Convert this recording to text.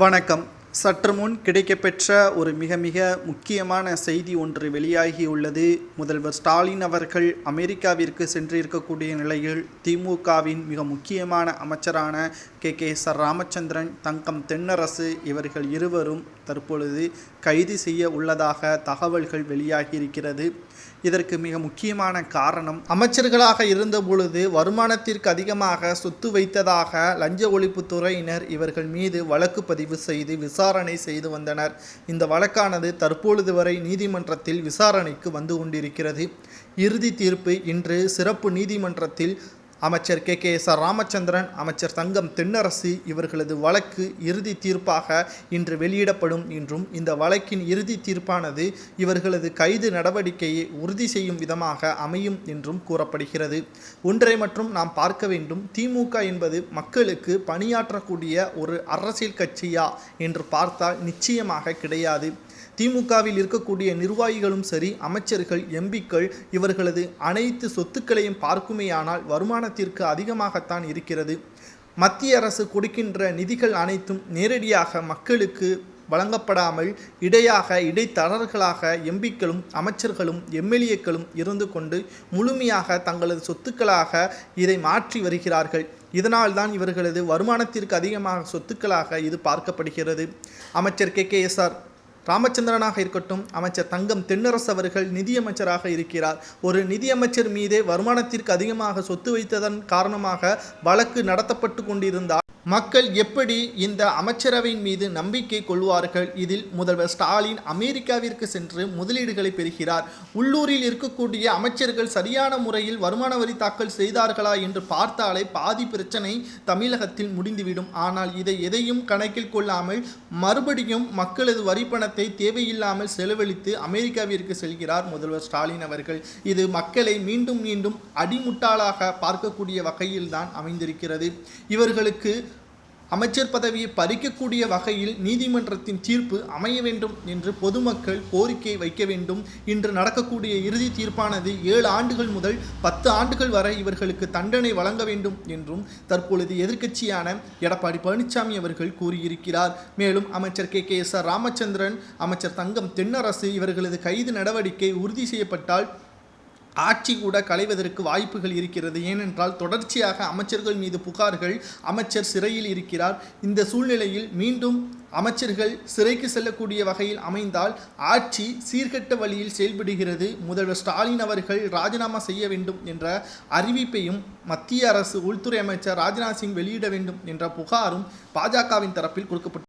வணக்கம். சற்று முன் கிடைக்கப்பெற்ற ஒரு மிக மிக முக்கியமான செய்தி ஒன்று வெளியாகியுள்ளது. முதல்வர் ஸ்டாலின் அவர்கள் அமெரிக்காவிற்கு சென்றிருக்கக்கூடிய நிலையில் திமுகவின் மிக முக்கியமான அமைச்சரான K K S R Ramachandran Thangam Thennarasu இவர்கள் இருவரும் தற்பொழுது கைது செய்ய உள்ளதாக தகவல்கள் வெளியாகியிருக்கிறது. இதற்கு மிக முக்கியமான காரணம் அமைச்சர்களாக இருந்தபொழுது வருமானத்திற்கு அதிகமாக சொத்து வைத்ததாக லஞ்ச ஒழிப்புத்துறையினர் இவர்கள் மீது வழக்கு பதிவு செய்து விசாரணை செய்து வந்தனர். இந்த வழக்கானது தற்பொழுது வரை நீதிமன்றத்தில் விசாரணைக்கு வந்து கொண்டிருக்கிறது. இறுதி தீர்ப்பு இன்று சிறப்பு நீதிமன்றத்தில் அமைச்சர் K. K. S. R. Ramachandran அமைச்சர் தங்கம் தென்னரசு இவர்களது வழக்கு இறுதி தீர்ப்பாக இன்று வெளியிடப்படும் என்றும் இந்த வழக்கின் இறுதி தீர்ப்பானது இவர்களது கைது நடவடிக்கையை உறுதி செய்யும் விதமாக அமையும் என்றும் கூறப்படுகிறது. ஒன்றை மற்றும் நாம் பார்க்க வேண்டும். திமுக என்பது மக்களுக்கு பணியாற்றக்கூடிய ஒரு அரசியல் கட்சியா என்று பார்த்தால் நிச்சயமாக கிடையாது. திமுகவில் இருக்கக்கூடிய நிர்வாகிகளும் சரி அமைச்சர்கள் எம்பிக்கள் இவர்களது அனைத்து சொத்துக்களையும் பார்க்குமேயானால் வருமானத்திற்கு அதிகமாகத்தான் இருக்கிறது. மத்திய அரசு கொடுக்கின்ற நிதிகள் அனைத்தும் நேரடியாக மக்களுக்கு வழங்கப்படாமல் இடையாக இடைத்தரர்களாக எம்பிக்களும் அமைச்சர்களும் எம்எல்ஏக்களும் இருந்து கொண்டு முழுமையாக தங்களது சொத்துக்களாக இதை மாற்றி வருகிறார்கள். இதனால்தான் இவர்களது வருமானத்திற்கு அதிகமாக சொத்துக்களாக இது பார்க்கப்படுகிறது. அமைச்சர் கே. கே. எஸ். ஆர். ராமச்சந்திரனாக இருக்கட்டும் அமைச்சர் தங்கம் தென்னரசு அவர்கள் நிதியமைச்சராக இருக்கிறார். ஒரு நிதியமைச்சர் மீதே வருமானத்திற்கு அதிகமாக சொத்து வைத்ததன் காரணமாக வழக்கு நடத்தப்பட்டு கொண்டிருந்தால் மக்கள் எப்படி இந்த அமைச்சரவையின் மீது நம்பிக்கை கொள்வார்கள்? இதில் முதல்வர் ஸ்டாலின் அமெரிக்காவிற்கு சென்று முதலீடுகளை பெறுகிறார். உள்ளூரில் இருக்கக்கூடிய அமைச்சர்கள் சரியான முறையில் வருமான வரி தாக்கல் செய்தார்களா என்று பார்த்தாலே பாதி பிரச்சனை தமிழகத்தில் முடிந்துவிடும். ஆனால் இதை எதையும் கணக்கில் கொள்ளாமல் மறுபடியும் மக்களது வரி பணத்தை தேவையில்லாமல் செலவழித்து அமெரிக்காவிற்கு செல்கிறார் முதல்வர் ஸ்டாலின் அவர்கள். இது மக்களை மீண்டும் மீண்டும் அடிமுட்டாளாக பார்க்கக்கூடிய வகையில்தான் அமைந்திருக்கிறது. இவர்களுக்கு அமைச்சர் பதவியை பறிக்கக்கூடிய வகையில் நீதிமன்றத்தின் தீர்ப்பு அமைய வேண்டும் என்று பொதுமக்கள் கோரிக்கை வைக்க வேண்டும். இன்று நடக்கக்கூடிய இறுதி தீர்ப்பானது ஏழு ஆண்டுகள் முதல் பத்து ஆண்டுகள் வரை இவர்களுக்கு தண்டனை வழங்க வேண்டும் என்றும் தற்பொழுது எதிர்க்கட்சியான எடப்பாடி பழனிசாமி அவர்கள் கூறியிருக்கிறார். மேலும் அமைச்சர் K. K. S. R. Ramachandran அமைச்சர் தங்கம் தென்னரசு இவர்களது கைது நடவடிக்கை உறுதி செய்யப்பட்டால் ஆட்சி கூட களைவதற்கு வாய்ப்புகள் இருக்கிறது. ஏனென்றால் தொடர்ச்சியாக அமைச்சர்கள் மீது புகார்கள் அமைச்சர் சிறையில் இருக்கிறார். இந்த சூழ்நிலையில் மீண்டும் அமைச்சர்கள் சிறைக்கு செல்லக்கூடிய வகையில் அமைந்தால் ஆட்சி சீர்கெட்ட வழியில் செயல்படுகிறது. முதல்வர் ஸ்டாலின் அவர்கள் ராஜினாமா செய்ய வேண்டும் என்ற அறிவிப்பையும் மத்திய அரசு உள்துறை அமைச்சர் ராஜ்நாத் சிங் வெளியிட வேண்டும் என்ற புகாரும் பாஜகவின் தரப்பில் கொடுக்கப்பட்டு